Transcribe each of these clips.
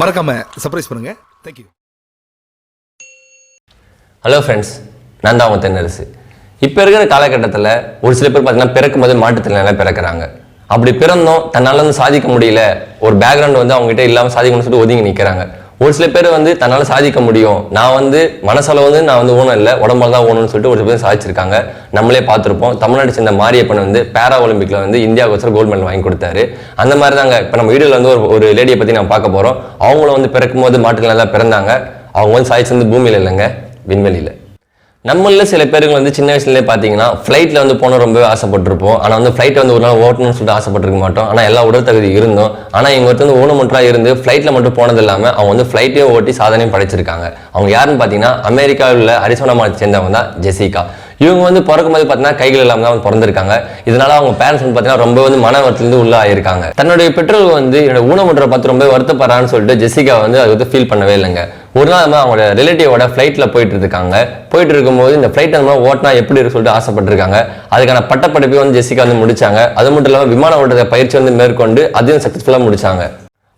மறக்காம சர்ப்ரைஸ் பண்ணுங்க. Thank you hello friends நான் தான் உங்கள் தென்னரசு. இப்போ இருக்கிற காலகட்டத்தில் ஒரு சில பேர் பார்த்தீங்கன்னா பிறக்கும் போது மாற்றுத்திறனால பிறக்கிறாங்க. அப்படி பிறந்தோம் தன்னால் வந்து சாதிக்க முடியல. ஒரு பேக்ரவுண்ட் வந்து அவங்ககிட்ட இல்லாமல் சாதிக்கணும்னு சொல்லிட்டு ஒதுங்கி நிற்கிறாங்க ஒரு சில பேர் வந்து தன்னால் சாதிக்க முடியும். நான் வந்து மனசளவு வந்து நான் வந்து ஊனம் இல்லை. உடம்பால் தான் ஊனம்னு சொல்லிட்டு ஒரு சில பேர் சாதிச்சிருக்காங்க. நம்மளே பார்த்துருப்போம். தமிழ்நாடு சேர்ந்த மாரியப்பன் வந்து பேரா ஒலிம்பிக்கில் வந்து இந்தியாவுக்கு கோல்டு மெடல் வாங்கி கொடுத்தாரு. அந்த மாதிரி தாங்க இப்போ நம்ம வீடியோவில் வந்து ஒரு ஒரு லேடியை பற்றி நம்ம பார்க்க போகிறோம் அவங்களும் வந்து பிறக்கும் போது மாற்றுத்திறனால பிறந்தாங்க. அவங்க வந்து சாதிச்சு வந்து பூமியில் இல்லைங்க. விண்வெளியில். நம்மளில் சில பேருக்கு வந்து சின்ன வயசுலேயே பார்த்தீங்கன்னா ஃப்ளைட்டில் வந்து போகணும் ரொம்பவே ஆசைப்பட்டிருப்போம். ஆனால் வந்து ஃப்ளைட்டில் வந்து ஒரு நாள் ஓட்டணும்னு சொல்லிட்டு ஆசைப்பட்டிருக்க மாட்டோம். ஆனால் எல்லா உடல் தகுதி இருந்தோம். ஆனால் இவங்க ஒருத்தர் வந்து ஊனமுற்றாக இருந்து ஃப்ளைட்டில் மட்டும் போனது இல்லாமல் அவங்க வந்து ஃப்ளைட்டையும் ஓட்டி சாதனையும் படைச்சிருக்காங்க. அவங்க யாருன்னு பார்த்தீங்கன்னா அமெரிக்காவில் உள்ள அரிசோனா மாநிலத்தை சேர்ந்தவங்க தான் ஜெசிகா. இவங்க வந்து பிறக்கும்போது பார்த்தீங்கன்னா கைகள் இல்லாமல் தான் பிறந்திருக்காங்க. இதனால அவங்க பேரண்ட்ஸ் வந்து பார்த்தீங்கன்னா ரொம்ப வந்து மன வருத்தத்துலேருந்து உள்ள ஆயிருக்காங்க. தன்னுடைய பெற்றோர்கள் வந்து என்னோட ஊனமுற்ற பார்த்து ரொம்ப வருத்தப்படுறான்னு சொல்லிட்டு ஜெசிகா வந்து அது வந்து ஃபீல் பண்ணவே இல்லைங்க. ஒரு நாள் வந்து அவங்களோட ரிலேட்டிவோட ஃப்ளைட்டில் போயிட்டு இருக்காங்க போயிட்டு இருக்கும்போது இந்த ஃப்ளைட் அந்த ஓட்டினா எப்படி இருக்கு சொல்லிட்டு ஆசைப்பட்டிருக்காங்க. அதுக்கான பட்டப்படிப்பை வந்து ஜெசிகா வந்து முடிச்சாங்க. அது மட்டும் இல்லாமல் விமான ஓட்டத்தை பயிற்சி வந்து மேற்கொண்டு அதையும் சக்ஸஸ்ஃபுல்லாக முடிச்சாங்க.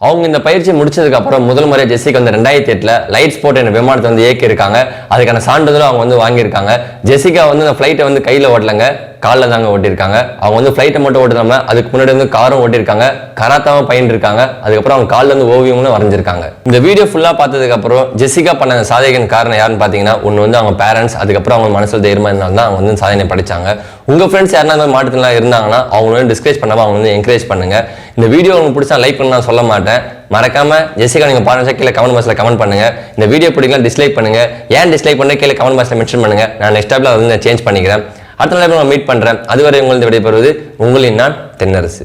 அவங்க இந்த பயிற்சி முடிச்சதுக்கு அப்புறம் முதல் முறை ஜெசிகா வந்து ரெண்டாயிரத்தி எட்டில் லைட் ஸ்போர்ட் என்ற விமானத்தை வந்து இயக்கியிருக்காங்க. அதுக்கான சான்றிதழும் அவங்க வந்து வாங்கியிருக்காங்க. ஜெசிகா வந்து இந்த ஃப்ளைட்டை வந்து கையில் ஓட்டலங்க. காலில் தாங்க ஓட்டியிருக்காங்க. அவங்க வந்து ஃப்ளைட்டை மட்டும் ஓட்டுறாம அதுக்கு முன்னாடி வந்து காரும் ஓட்டியிருக்காங்க. கராத்தாவும் பயின்றிருக்காங்க அதுக்கப்புறம் அவங்க காலில் வந்து ஓவியமும் வரைஞ்சிருக்காங்க. இந்த வீடியோ ஃபுல்லாக பார்த்ததுக்கப்புறம் ஜெசிகா பண்ண அந்த காரணம் யாருன்னு பார்த்தீங்கன்னா ஒன்று வந்து அவங்க பேரண்ட்ஸ் அதுக்கப்புறம் அவங்க மனசில் தைரியமாக இருந்தாலும் தான் அவங்க வந்து சாதனை படித்தாங்க உங்கள் ஃப்ரெண்ட்ஸ் யாருன்னா இந்த மாற்றத்திலாம் இருந்தாங்கன்னா அவங்க வந்து டிஸ்கரேஜ் பண்ணாமல் அவங்க வந்து என்கரேஜ் பண்ணுங்கள் இந்த வீடியோ உங்களுக்கு பிடிச்சா லைக் பண்ண நான் சொல்ல மாட்டேன். மறக்காம ஜெசிகா நீங்கள் பாருங்க கீழே கமெண்ட் பாக்ஸில் கமெண்ட் பண்ணுங்க. இந்த வீடியோ பிடிக்கலாம் டிஸ்லைக் பண்ணுங்க. ஏன் டிஸ்லைக் பண்ண கீழே கமெண்ட் பாக்ஸில் மென்ஷன் பண்ணுங்க. நான் நெக்ஸ்ட் டைப்ல வந்து சேஞ்ச் பண்ணிக்கிறேன். அடுத்த நாள் மீட் பண்ணுறேன் அதுவரை உங்களது விடைபெறுவது உங்களின் நான் தென்னரசு.